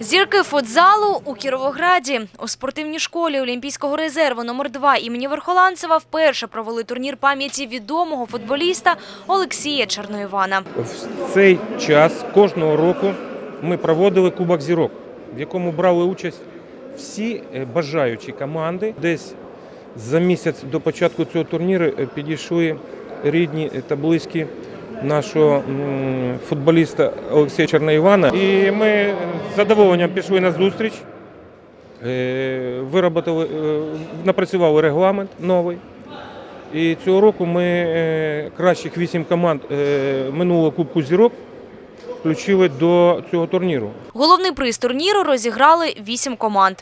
Зірки футзалу у Кіровограді у спортивній школі Олімпійського резерву номер 2 імені Верхоланцева вперше провели турнір пам'яті відомого футболіста Олексія Черноївана. В цей час кожного року ми проводили Кубок зірок, в якому брали участь всі е, бажаючі команди. Десь за місяць до початку цього турніру е, підійшли рідні та близькі нашого футболіста Олексія Черноївана. І ми з задоволенням пішли на зустріч, е, виробили, е, напрацювали регламент новий. І цього року ми е, кращих вісім команд минулого Кубку зірок включили до цього турніру. Головний приз турніру розіграли вісім команд.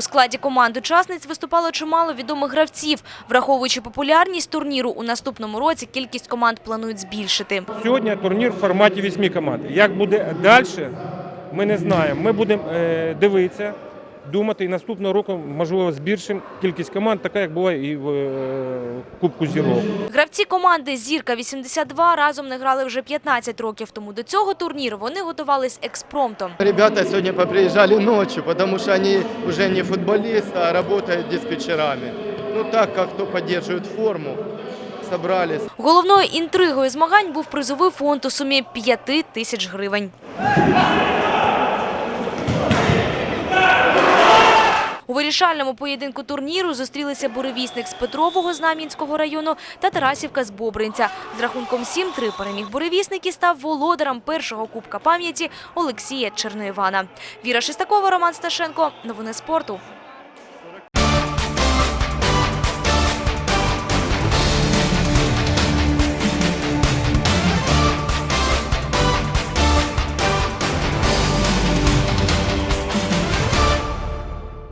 У складі команд учасниць виступало чимало відомих гравців. Враховуючи популярність турніру, у наступному році кількість команд планують збільшити. Сьогодні турнір в форматі вісьмі команд. Як буде далі, ми не знаємо. Ми будемо е, дивитися, думати, і наступного року, можливо, збільшимо кількість команд, така як була і в е, Кубку зірок. Гравці команди «Зірка-82» разом не грали вже 15 років, тому до цього турніру вони готувались експромтом. Ребята сегодня поприезжали ночью, потому что они уже не футболисты, а работают диспетчерами. Ну так, как кто поддерживает форму, собрались. Головною інтригою змагань був призовий фонд у сумі 5 тисяч гривень. У вирішальному поєдинку турніру зустрілися буревісник з Петрового Знам'янського району та Тарасівка з Бобринця. З рахунком 7-3 переміг буревісник і став володарем першого кубка пам'яті Олексія Черноївана. Віра Шестакова, Роман Сташенко. Новини спорту.